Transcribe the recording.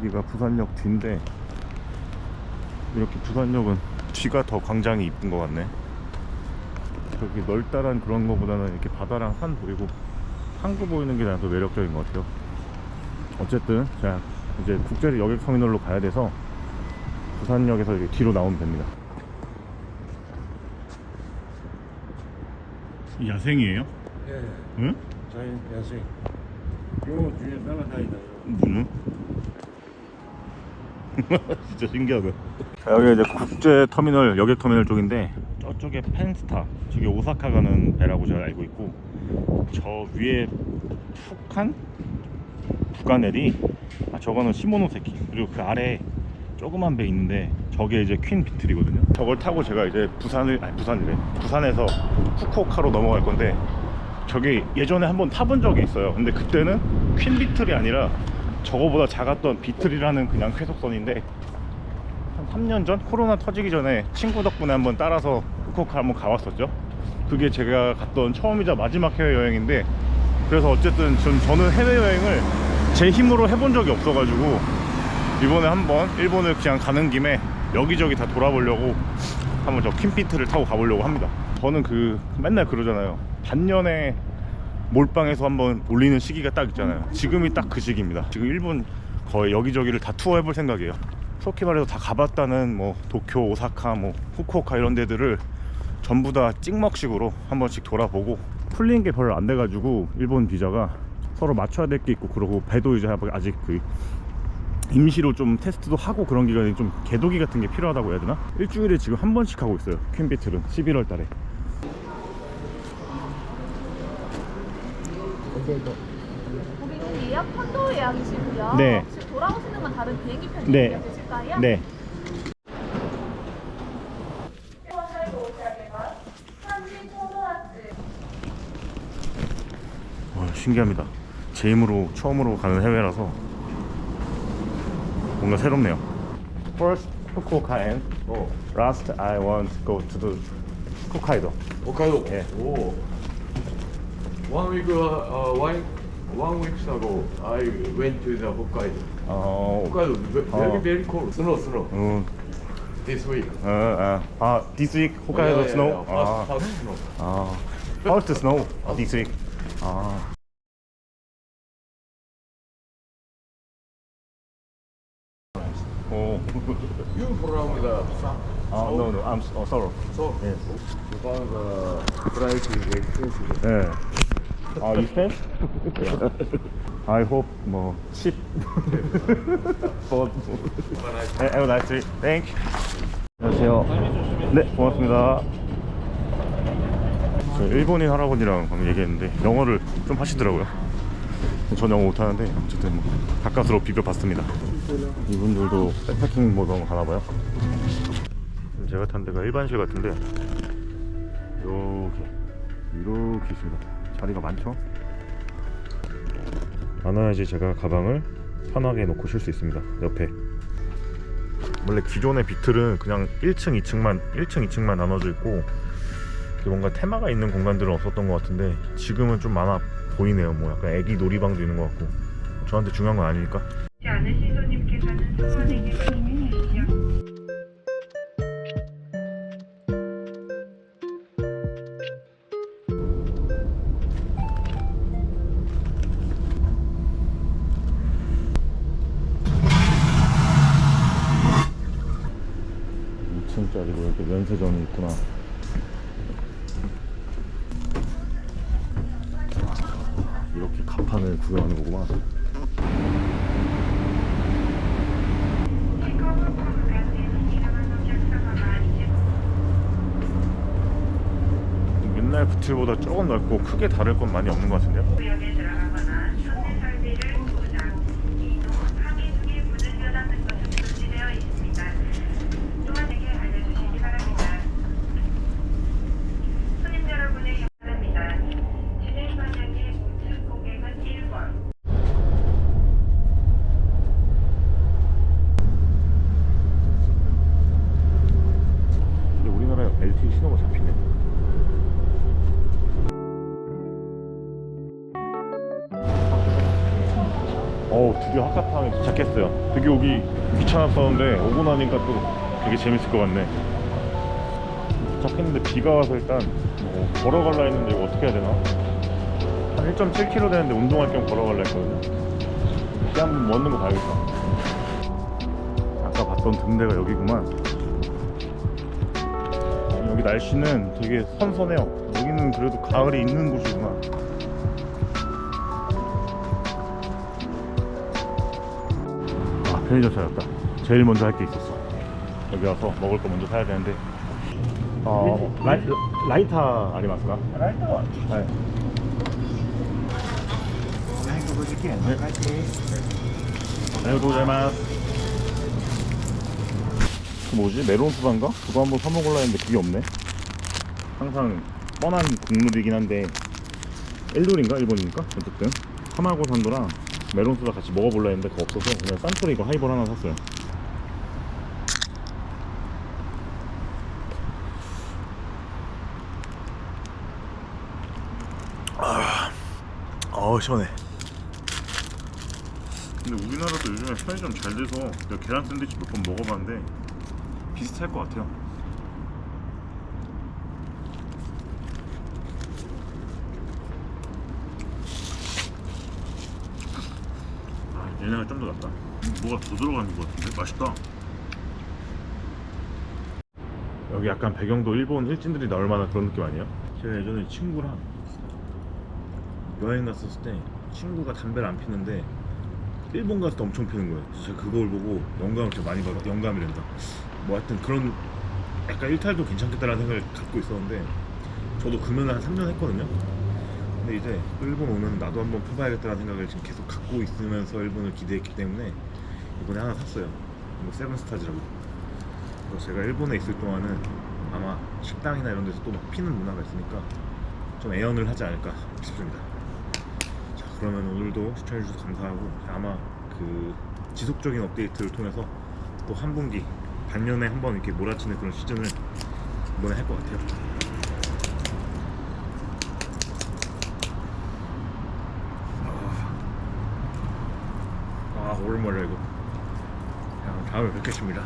여기가 부산역 뒤인데 이렇게 부산역은 뒤가 더 광장이 이쁜 것 같네 저기 널따란 그런 거보다는 이렇게 바다랑 산 보이고 항구 보이는 게 나도 매력적인 것 같아요 어쨌든 자 이제 국제 여객터미널로 가야 돼서 부산역에서 이렇게 뒤로 나오면 됩니다 야생이에요? 예, 응? 자연 야생. 요 뒤에 따라다니나요? 문은? 진짜 신기하다. 여기 이제 국제 터미널 여객 터미널 쪽인데 저쪽에 펜스타, 저기 오사카 가는 배라고 제가 알고 있고 저 위에 푸칸, 부가네리, 아 저거는 시모노세키 그리고 그 아래 조그만 배 있는데 저게 이제 퀸 비틀이거든요. 저걸 타고 제가 이제 부산을 아니 부산이래 부산에서 후쿠오카로 넘어갈 건데 저기 예전에 한번 타본 적이 있어요. 근데 그때는 퀸 비틀이 아니라 저거보다 작았던 비틀이라는 그냥 쾌속선인데 한 3년 전 코로나 터지기 전에 친구 덕분에 한번 따라서 후쿠오카 한번 가봤었죠. 그게 제가 갔던 처음이자 마지막 해외 여행인데 그래서 어쨌든 전 저는 해외 여행을 제 힘으로 해본 적이 없어가지고 이번에 한번 일본을 그냥 가는 김에 여기저기 다 돌아보려고 한번 저 퀸피트를 타고 가보려고 합니다. 저는 그 맨날 그러잖아요. 반년에 몰빵에서 한번 올리는 시기가 딱 있잖아요. 지금이 딱 그 시기입니다. 지금 일본 거의 여기저기를 다 투어해 볼 생각이에요. 솔직히 말해서 다 가봤다는 뭐 도쿄, 오사카, 뭐 후쿠오카 이런 데들을 전부 다 찍먹식으로 한 번씩 돌아보고 풀린 게 별로 안 돼가지고 일본 비자가 서로 맞춰야 될 게 있고 그러고 배도 이제 아직 그 임시로 좀 테스트도 하고 그런 기간이 좀 개도기 같은 게 필요하다고 해야 되나? 일주일에 지금 한 번씩 하고 있어요. 퀸비틀은 11월 달에. 고객님 예약 편도 예약이시고요. 네. 혹시 돌아오시는 건 다른 비행기 편이 네. 있으실까요? 네. 와, 신기합니다. 제 힘으로 처음으로 가는 해외라서 뭔가 새롭네요. First Fukuoka and last I want to go to the Hokkaido. 홋카이도. 예. 오. One week, uh, one, one week ago, I went to the Hokkaido. 어, Hokkaido, ve- very, 어. very cold. Snow, snow. 어, This week. 어, 아, 아, this week Hokkaido Yeah, yeah, snow. yeah. 아, Fast, fast snow. 아, first snow this week. 아. 오. You from the 아, no, no, I'm oh, sorry. so Yes. you found the flight is expensive. 네. 아, you spend? I hope 뭐. But 네, have a nice day. Thank. 안녕하세요. 네, 고맙습니다. 저 일본인 할아버지랑 방금 얘기했는데 영어를 좀 하시더라고요. 전 영어 못하는데 어쨌든 뭐 가까스로 비벼봤습니다. 이분들도 백패킹 모드 한번 가나봐요. 제가 탄 데가 일반실 같은데 이렇게 이렇게 있습니다. 자리가 많죠? 많아야지 제가 가방을 편하게 놓고 쉴 수 있습니다. 옆에 원래 기존의 비틀은 그냥 1층, 2층만 1층, 2층만 나눠져 있고 뭔가 테마가 있는 공간들은 없었던 것 같은데 지금은 좀 많아 보이네요. 뭐 약간 애기 놀이방도 있는 것 같고 저한테 중요한 건 아니니까. 5층짜리고 이렇게 면세점이 있구나 이렇게 갑판을 구경하는 거구만 옛날 부틸보다 조금 넓고 크게 다를 건 많이 없는 것 같은데요? 어우 드디어 하카타에 도착했어요. 되게 오기 귀찮았었는데 오고 나니까 또 되게 재밌을 것 같네. 도착했는데 비가 와서 일단 뭐 걸어갈라 했는데 이거 어떻게 해야 되나? 한 1.7km 되는데 운동할 겸 걸어갈라 했거든요. 비 한번 먹는 거 봐야겠다. 아까 봤던 등대가 여기구만. 여기 날씨는 되게 선선해요. 여기는 그래도 가을이 있는 곳이구나. 편의점 찾았다. 제일 먼저 할 게 있었어. 여기 와서 먹을 거 먼저 사야 되는데. 어 라이, 라이타 아리마스까? 라이타 와 네. 네, 고자마스 그 뭐지? 메론 수단가? 그거 한번 사 먹으려 했는데 그게 없네. 항상 뻔한 국물이긴 한데 일돌인가? 일본이니까 어쨌든. 하마고 산도랑 메론 소다 같이 먹어볼라 했는데 그거 없어서 그냥 산토리 이거 하이볼 하나 샀어요. 아, 어 시원해. 근데 우리나라도 요즘에 편의점 잘 돼서 내가 계란 샌드위치 몇 번 먹어봤는데 비슷할 것 같아요 아, 얘네가 좀 더 낫다. 뭐가 더 들어가는 것 같은데? 맛있다. 여기 약간 배경도 일본 일진들이 나올 만한 그런 느낌 아니에요? 제가 예전에 친구랑 여행 갔었을 때 친구가 담배를 안 피는데 일본 가서 도 엄청 피는 거예요. 그래서 제가 그걸 보고 영감을 되게 많이 받아. 영감이란다. 뭐 하여튼 그런 약간 일탈도 괜찮겠다라는 생각을 갖고 있었는데 저도 금연을 한 3년 했거든요. 근데 이제 일본 오면 나도 한번 펴봐야겠다는 생각을 지금 계속 갖고 있으면서 일본을 기대했기 때문에 이번에 하나 샀어요. 뭐 세븐스타즈라고. 그래서 제가 일본에 있을 동안은 아마 식당이나 이런 데서 또 막 피는 문화가 있으니까 좀 애연을 하지 않을까 싶습니다. 자 그러면 오늘도 시청해주셔서 감사하고 아마 그 지속적인 업데이트를 통해서 또 한 분기 반년에 한 번 이렇게 몰아치는 그런 시즌을 이번에 할 것 같아요. 아 오랜만이야 이거 자, 다음에 뵙겠습니다